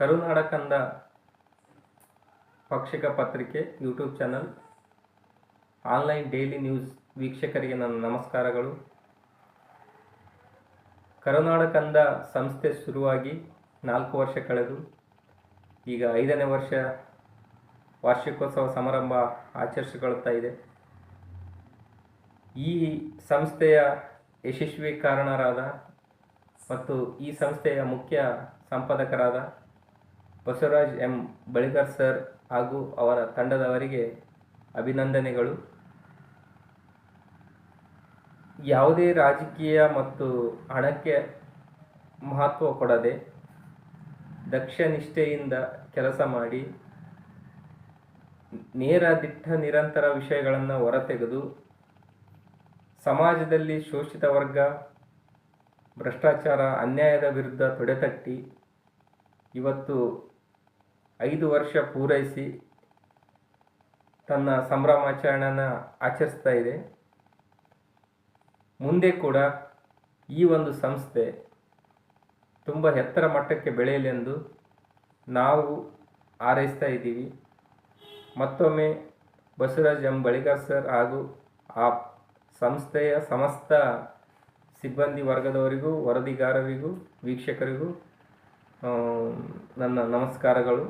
ಕರುನಾಡ ಕಂದ ಪಕ್ಷಿಕ ಪತ್ರಿಕೆ YouTube channel, online daily news ವೀಕ್ಷಕರಿಗೆ ನನ್ನ ನಮಸ್ಕಾರಗಳು. ಕರುನಾಡ ಕಂದ ಸಂಸ್ಥೆ ಶುರುವಾಗಿ ನಾಲ್ಕು ವರ್ಷ ಕಳೆದು, ಈಗ ಐದನೇ ವರ್ಷ ವಾರ್ಷಿಕೋತ್ಸವ ಸಮಾರಂಭ ಆಚರಿಸಿಕೊಳ್ಳುತ್ತಾ ಇದೆ. ಈ ಸಂಸ್ಥೆಯ ಯಶಸ್ವಿ ಕಾರಣರಾದ ಮತ್ತು ಈ ಸಂಸ್ಥೆಯ ಮುಖ್ಯ ಸಂಪಾದಕರಾದ ಬಸವರಾಜ್ ಎಂ. ಬಳಿಗಾರ್ ಸರ್ ಹಾಗೂ ಅವರ ತಂಡದವರಿಗೆ ಅಭಿನಂದನೆಗಳು. ಯಾವುದೇ ರಾಜಕೀಯ ಮತ್ತು ಹಣಕ್ಕೆ ಮಹತ್ವ ಕೊಡದೆ ದಕ್ಷ ನಿಷ್ಠೆಯಿಂದ ಕೆಲಸ ಮಾಡಿ ನೇರ ದಿಟ್ಟ ನಿರಂತರ ವಿಷಯಗಳನ್ನು ಹೊರತೆಗೆದು ಸಮಾಜದಲ್ಲಿ ಶೋಷಿತ ವರ್ಗ, ಭ್ರಷ್ಟಾಚಾರ, ಅನ್ಯಾಯದ ವಿರುದ್ಧ ತೊಡೆತಟ್ಟಿ ಇವತ್ತು ಐದು ವರ್ಷ ಪೂರೈಸಿ ತನ್ನ ಸಂಭ್ರಮಾಚರಣೆಯನ್ನು ಆಚರಿಸ್ತಾ ಇದೆ. ಮುಂದೆ ಕೂಡ ಈ ಒಂದು ಸಂಸ್ಥೆ ತುಂಬ ಎತ್ತರ ಮಟ್ಟಕ್ಕೆ ಬೆಳೆಯಲೆಂದು ನಾವು ಹಾರೈಸ್ತಾ ಇದ್ದೀವಿ. ಮತ್ತೊಮ್ಮೆ ಬಸವರಾಜ್ ಎಂ ಬಳಿಗಾರ್ ಸರ್ ಹಾಗೂ ಆ ಸಂಸ್ಥೆಯ ಸಮಸ್ತ ಸಿಬ್ಬಂದಿ ವರ್ಗದವರಿಗೂ, ವರದಿಗಾರರಿಗೂ, ವೀಕ್ಷಕರಿಗೂ ನನ್ನ ನಮಸ್ಕಾರಗಳು.